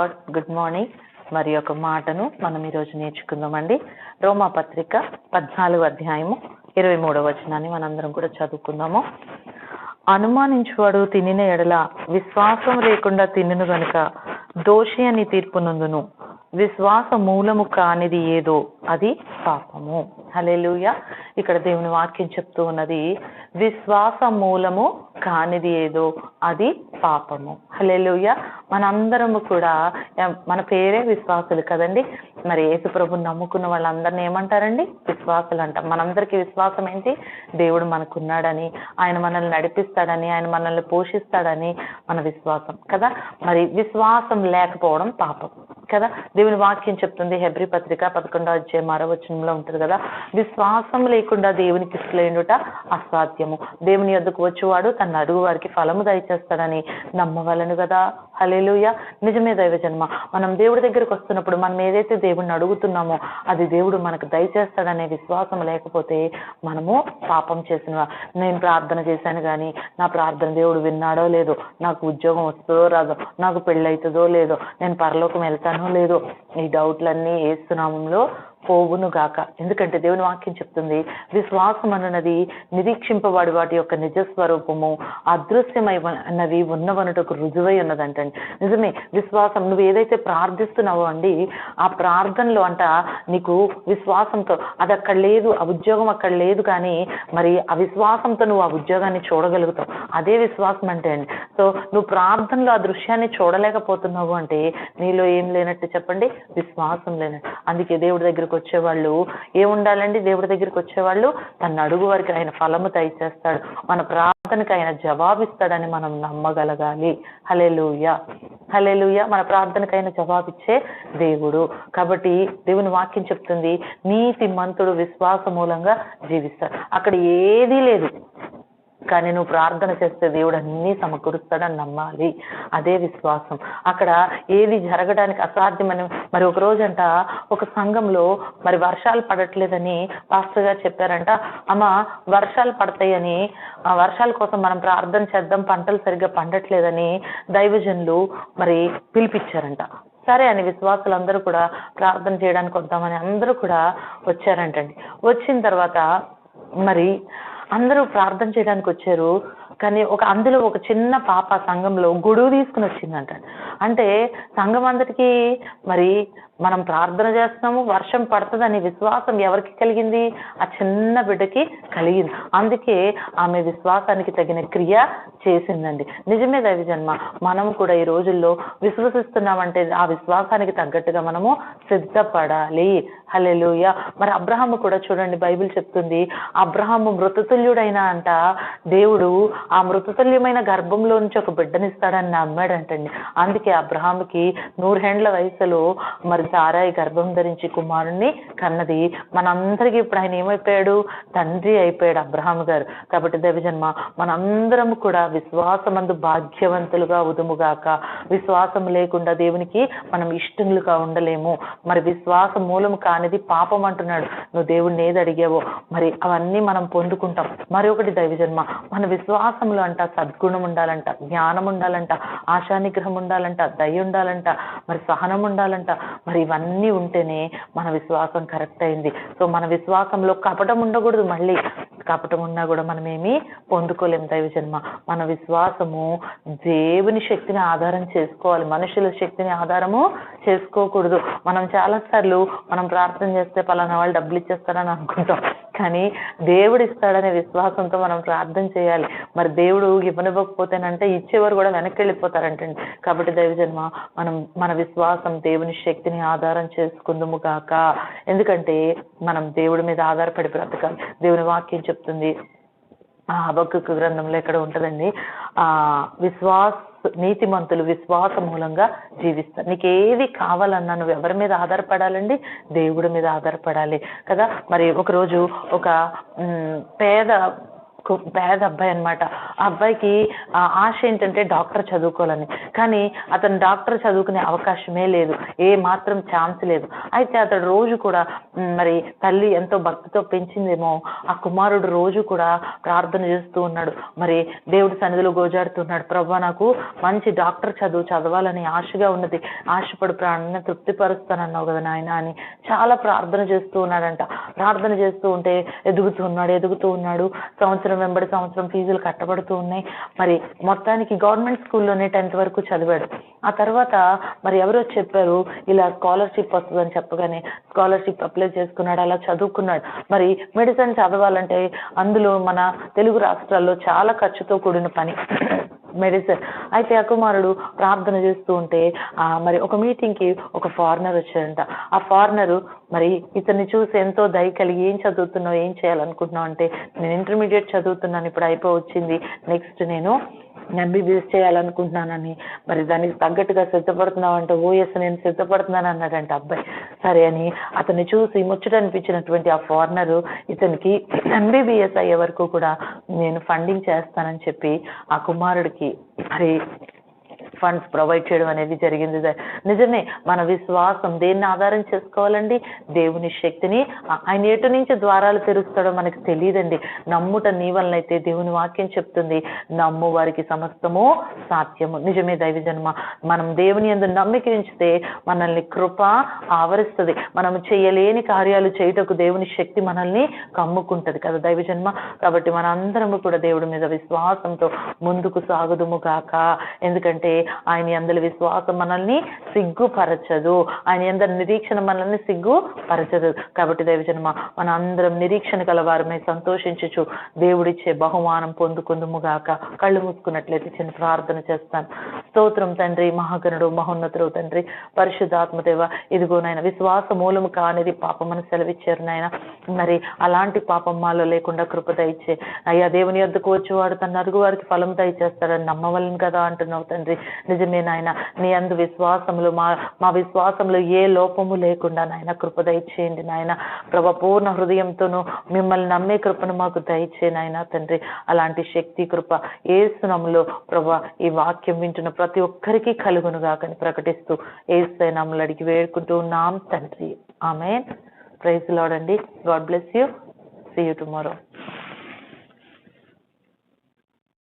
Good morning మరి ఒక మాటను మనం ఈరోజు నేర్చుకుందామండి. రోమా పత్రిక పద్నాలుగు అధ్యాయము ఇరవై మూడవ వచనాన్ని మనందరం కూడా చదువుకుందాము. అనుమానించువాడు తినిన ఎడల విశ్వాసం లేకుండా తినును గనుక దోషి అని తీర్పు నందును విశ్వాస మూలము కానిది ఏదో అది పాపము. హలేలుయ ఇక్కడ దేవుని వాక్యం చెప్తూ ఉన్నది విశ్వాస మూలము కానిది ఏదో అది పాపము. హలేలుయ మనందరము కూడా మన పేరే విశ్వాసులు కదండి. మరి యేసు ప్రభుని నమ్ముకున్న వాళ్ళందరినీ ఏమంటారండి? విశ్వాసులు అంటాం. మనందరికీ విశ్వాసం ఏంటి? దేవుడు మనకున్నాడని ఆయన మనల్ని నడిపిస్తాడని ఆయన మనల్ని పోషిస్తాడని మన విశ్వాసం కదా. మరి విశ్వాసం లేకపోవడం పాపం. కదా? దేవుని వాక్యం చెప్తుంది హెబ్రి పత్రిక పదకొండో అధ్యాయం ఆరో వచనంలో ఉంటుంది కదా? విశ్వాసం లేకుండా దేవునికి ఇష్టలేనుట అసాధ్యము. దేవుని యొద్దకు వచ్చేవాడు తన అడుగు వారికి ఫలము దయచేస్తాడని నమ్మవలను కదా? హలేలుయ నిజమే దైవ జన్మ మనం దేవుడి దగ్గరికి వస్తున్నప్పుడు మనం ఏదైతే దేవుడిని అడుగుతున్నామో అది దేవుడు మనకు దయచేస్తాడనే విశ్వాసం లేకపోతే మనము పాపం చేసిన నేను ప్రార్థన చేశాను కానీ నా ప్రార్థన దేవుడు విన్నాడో లేదో నాకు ఉద్యోగం వస్తుందో రాదో నాకు పెళ్ళవుతుందో లేదో నేను పరలోకం వెళ్తానో లేదో ఈ డౌట్లన్నీ ఏసునామంలో పోవును గాక. ఎందుకంటే దేవుని వాక్యం చెప్తుంది విశ్వాసం అన్నది నిరీక్షింపబడి వాటి యొక్క నిజ స్వరూపము అదృశ్యమై అన్నవి ఉన్నవనుటకు రుజువై ఉన్నదంటండి. నిజమే విశ్వాసం నువ్వు ఏదైతే ప్రార్థిస్తున్నావో అండి ఆ ప్రార్థనలో అంట నీకు విశ్వాసంతో అది అక్కడ లేదు ఆ ఉద్యోగం అక్కడ లేదు కానీ మరి ఆ విశ్వాసంతో నువ్వు ఆ ఉద్యోగాన్ని చూడగలుగుతావు. అదే విశ్వాసం అంటే అండి. సో నువ్వు ప్రార్థనలో ఆ దృశ్యాన్ని చూడలేకపోతున్నావు అంటే నీలో ఏం లేనట్టు చెప్పండి విశ్వాసం లేనట్టు. అందుకే దేవుడి దగ్గర దగ్గరికి వచ్చేవాళ్ళు ఏముండాలండి దేవుడి దగ్గరికి వచ్చేవాళ్ళు తన అడుగు వారికి ఆయన ఫలము దయచేస్తాడు. మన ప్రార్థనకి ఆయన జవాబిస్తాడని మనం నమ్మగలగాలి. హలేలుయ హలేలుయ మన ప్రార్థనకి ఆయన జవాబిచ్చే దేవుడు. కాబట్టి దేవుని వాక్యం చెప్తుంది నీతి మంతుడు విశ్వాస మూలంగా జీవిస్తాడు. అక్కడ ఏదీ లేదు. కానీ నువ్వు ప్రార్థన చేస్తే దేవుడు అన్నీ సమకూరుస్తాడని నమ్మాలి. అదే విశ్వాసం. అక్కడ ఏది జరగడానికి అసాధ్యమని మరి ఒక రోజంట ఒక సంఘంలో మరి వర్షాలు పడట్లేదని పాస్టర్ గారు చెప్పారంట. అమ్మ వర్షాలు పడతాయని ఆ వర్షాల కోసం మనం ప్రార్థన చేద్దాం పంటలు సరిగ్గా పండట్లేదని దైవజనులు మరి పిలిపించారంట. సరే అని విశ్వాసులు అందరూ కూడా ప్రార్థన చేయడానికి వద్దామని అందరూ కూడా వచ్చారంటండి. వచ్చిన తర్వాత మరి అందరూ ప్రార్థన చేయడానికి వచ్చారు. కానీ ఒక అందులో ఒక చిన్న పాప సంఘంలో గొడుగు తీసుకుని వచ్చిందంట. అంటే సంఘం అందరికీ మరి మనం ప్రార్థన చేస్తున్నాము వర్షం పడుతుందని విశ్వాసం ఎవరికి కలిగింది? ఆ చిన్న బిడ్డకి కలిగింది. అందుకే ఆమె విశ్వాసానికి తగిన క్రియ చేసిందండి. నిజమే దైవ జన్మ మనం కూడా ఈ రోజుల్లో విశ్వసిస్తున్నామంటే ఆ విశ్వాసానికి తగ్గట్టుగా మనము సిద్ధపడాలి. హలెలుయ మరి అబ్రహాము కూడా చూడండి బైబిల్ చెప్తుంది అబ్రహాము మృతతుల్యుడైనా అంట దేవుడు ఆ మృతతుల్యమైన గర్భంలో నుంచి ఒక బిడ్డనిస్తాడని నమ్మాడంటండి. అందుకే అబ్రహాముకి హెండ్ల వయసులో మరి సారాయి గర్భం ధరించి కుమారుణ్ణి కన్నది. మనందరికీ ఇప్పుడు ఆయన ఏమైపోయాడు? తండ్రి అయిపోయాడు అబ్రహాం గారు. కాబట్టి దేవజన్మ మనందరం కూడా విశ్వాసమందు భాగ్యవంతులుగా ఉదుముగాక విశ్వాసం లేకుండా దేవునికి మనం ఇష్టములుగా ఉండలేము. మరి విశ్వాస మూలము కానిది పాపం అంటున్నాడు. నువ్వు దేవుడిని ఏది అడిగావో? మరి అవన్నీ మనం పొందుకుంటాం. మరి ఒకటి దైవజన్మ మన విశ్వాసంలో అంట సద్గుణం ఉండాలంట జ్ఞానం ఉండాలంట ఆశానిగ్రహం ఉండాలంట దయ ఉండాలంట మరి సహనం ఉండాలంట మరి ఇవన్నీ ఉంటేనే మన విశ్వాసం కరెక్ట్ అయింది. సో మన విశ్వాసంలో కపటం ఉండకూడదు మళ్ళీ. కపటం ఉన్నా కూడా మనం ఏమీ పొందుకోలేము దైవ జన్మ. మన విశ్వాసము దేవుని శక్తిని ఆధారం చేసుకోవాలి. మనుషుల శక్తిని ఆధారము చేసుకోకూడదు. మనం చాలాసార్లు మనం ప్రార్థన చేస్తే పలానా వాళ్ళు డబ్బులు ఇచ్చేస్తారని అనుకుంటాం. కానీ దేవుడు ఇస్తాడనే విశ్వాసంతో మనం ప్రార్థన చేయాలి. మరి దేవుడు ఇవ్వనివ్వకపోతేనంటే ఇచ్చేవారు కూడా వెనక్కి వెళ్ళిపోతారంటండి కాబట్టి దైవజన్మ మనం మన విశ్వాసం దేవుని శక్తిని ఆధారం చేసుకుందుము కాక ఎందుకంటే మనం దేవుడి మీద ఆధారపడి బ్రతకాలి. దేవుని వాక్యం చెప్తుంది. ఆ హబక్కు గ్రంథంలో ఎక్కడ ఉంటుందండి? ఆ విశ్వాస నీతిమంతులు విశ్వాస మూలంగా జీవిస్తారు. నీకు ఏది కావాలన్నా నువ్వు ఎవరి మీద ఆధారపడాలండి? దేవుడి మీద ఆధారపడాలి. కదా? మరి ఒకరోజు ఒక పేద పేద అబ్బాయి అన్నమాట. ఆ అబ్బాయికి ఆశ ఏంటంటే డాక్టర్ చదువుకోవాలని. కానీ అతను డాక్టర్ చదువుకునే అవకాశమే లేదు. ఏ మాత్రం ఛాన్స్ లేదు. అయితే అతడు రోజు కూడా మరి తల్లి ఎంతో భక్తితో పెంచిందేమో. ఆ కుమారుడు రోజు కూడా ప్రార్థన చేస్తూ ఉన్నాడు. మరి దేవుడి సన్నిధిలో గోజాడుతున్నాడు ప్రభా నాకు మంచి డాక్టర్ చదువు చదవాలని ఆశగా ఉన్నది. ఆశపడు ప్రాణాన్ని తృప్తిపరుస్తానన్నావు కదా నాయన అని చాలా ప్రార్థన చేస్తూ ఉన్నాడంట. ప్రార్థన చేస్తూ ఉంటే ఎదుగుతూ ఉన్నాడు ఎదుగుతూ ఉన్నాడు. సంవత్సరం వెంబడి సంవత్సరం ఫీజులు కట్టబడుతూ ఉన్నాయి. మరి మొత్తానికి గవర్నమెంట్ స్కూల్లోనే టెన్త్ వరకు చదివాడు. ఆ తర్వాత మరి ఎవరో చెప్పారు ఇలా స్కాలర్షిప్ వస్తుందని చెప్పగానే స్కాలర్షిప్ అప్లై చేసుకున్నాడు అలా చదువుకున్నాడు. మరి మెడిసిన్ చదవాలంటే అందులో మన తెలుగు రాష్ట్రాల్లో చాలా ఖర్చుతో కూడిన పని. మెడిసిన్. అయితే ఆ కుమారుడు ప్రార్థన చేస్తూ ఉంటే మరి ఒక మీటింగ్కి ఒక ఫారినర్ వచ్చాడంట. ఆ ఫారినరు మరి ఇతన్ని చూసి ఎంతో దయ కలిగి ఏం చదువుతున్నావు? ఏం చేయాలనుకుంటున్నావు? అంటే నేను ఇంటర్మీడియట్ చదువుతున్నాను ఇప్పుడు అయిపో వచ్చింది. నెక్స్ట్ నేను ఎంబీబీఎస్ చేయాలనుకుంటున్నానని. మరి దానికి తగ్గట్టుగా సిద్ధపడుతున్నావు అంటే ఓఎస్ నేను సిద్ధపడుతున్నాను అన్నాడంట అబ్బాయి. సరే అని అతన్ని చూసి ముచ్చట అనిపించినటువంటి ఆ ఫారినర్ ఇతనికి ఎంబీబీఎస్ అయ్యే వరకు కూడా నేను ఫండింగ్ చేస్తానని చెప్పి ఆ కుమారుడికి మరి ఫండ్స్ ప్రొవైడ్ చేయడం అనేది జరిగింది. నిజమే మన విశ్వాసం దేన్ని ఆధారం చేసుకోవాలండి? దేవుని శక్తిని. ఆయన ఎటు నుంచి ద్వారాలు తెరుస్తాడో మనకు తెలియదండి. నమ్ముట నీ వలనైతే దేవుని వాక్యం చెప్తుంది. నమ్ము వారికి సమస్తము సాధ్యము. నిజమే దైవ జన్మ. మనం దేవుని ఎందు నమ్మిక ఉంచితే మనల్ని కృప ఆవరిస్తుంది. మనం చేయలేని కార్యాలు చేయుటకు దేవుని శక్తి మనల్ని కమ్ముకుంటది కదా దైవ జన్మ. కాబట్టి మనందరము కూడా దేవుడి మీద విశ్వాసంతో ముందుకు సాగుదుము కాక ఎందుకంటే ఆయన అందరి విశ్వాసం మనల్ని సిగ్గుపరచదు. ఆయన అందరి నిరీక్షణ మనల్ని సిగ్గుపరచదు. కాబట్టి దైవజన్మ మన అందరం నిరీక్షణ గల వారమై సంతోషించచ్చు దేవుడిచ్చే బహుమానం పొందుకుందుముగాక. కళ్ళు మూసుకున్నట్లయితే చిన్న ప్రార్థన చేస్తాను స్తోత్రం తండ్రి మహాగణుడు మహోన్నతుడు తండ్రి పరిశుద్ధాత్మదేవ ఇదిగో నాయన విశ్వాస మూలము కానిది పాపమని సెలవిచ్చారు నాయన. మరి అలాంటి పాపం మాలో లేకుండా కృప దయచే. అయ్యా దేవుని యొద్దకు వచ్చేవాడు తన అరుగు వారికి ఫలం దయచేస్తాడని నమ్మవలను కదా అంటున్నావు తండ్రి. నిజమే నాయన నీ అందు విశ్వాసములు మా మా విశ్వాసంలో ఏ లోపము లేకుండా నాయన కృప దయచేయండి నాయన. ప్రభ పూర్ణ హృదయంతోనూ మిమ్మల్ని నమ్మే కృపను మాకు దయచేనాయన తండ్రి. అలాంటి శక్తి కృప ఏసునములో ప్రభ ఈ వాక్యం వింటున్న ప్రతి ఒక్కరికి కలుగును గాకని ప్రకటిస్తూ ఏ అడిగి వేడుకుంటూ ఉన్నాం తండ్రి. ఆమె praise లాడండి God bless you. See you tomorrow.